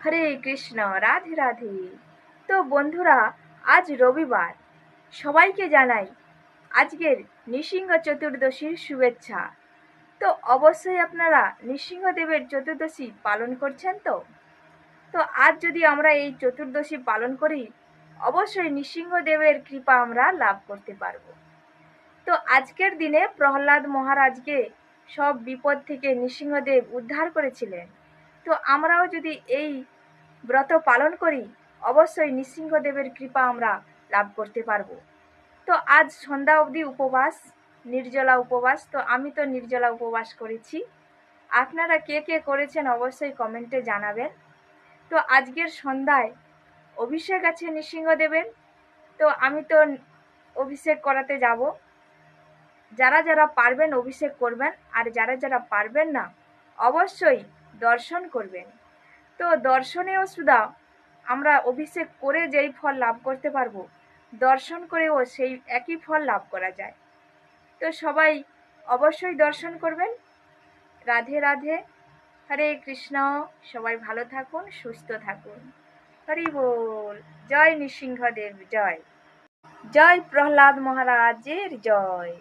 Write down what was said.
হরে কৃষ্ণ, রাধে রাধে। তো বন্ধুরা, আজ রবিবার। সবাইকে জানাই আজকের নৃসিংহ চতুর্দশীর শুভেচ্ছা। তো অবশ্যই আপনারা নৃসিংহদেবের চতুর্দশী পালন করছেন তো? তো আজ যদি আমরা এই চতুর্দশী পালন করি, অবশ্যই নৃসিংহদেবের কৃপা আমরা লাভ করতে পারব। তো আজকের দিনে প্রহ্লাদ মহারাজকে সব বিপদ থেকে নৃসিংহদেব উদ্ধার করেছিলেন। তো আমরাও যদি এই ব্রত পালন করি, অবশ্যই নৃসিংহদেবের কৃপা আমরা লাভ করতে পারব। তো আজ সন্ধ্যা অবধি উপবাস, নির্জলা উপবাস, তো আমি তো নির্জলা উপবাস করেছি। আপনারা কে কে করেছেন অবশ্যই কমেন্টে জানাবেন। তো আজকের সন্ধ্যায় অভিষেক আছে নৃসিংহদেবের, তো আমি তো অভিষেক করাতে যাব। যারা যারা পারবেন অভিষেক করবেন, আর যারা যারা পারবেন না, অবশ্যই দর্শন করবেন। তো দর্শনেও সুদা, আমরা অভিষেক করে যেই ফল লাভ করতে পারব, দর্শন করেও সেই একই ফল লাভ করা যায়। তো সবাই অবশ্যই দর্শন করবেন। রাধে রাধে, হরে কৃষ্ণ, সবাই ভালো থাকুন, সুস্থ থাকুন। হরি বল, জয় নৃসিংহদেব, জয়। জয় প্রহ্লাদ মহারাজের জয়।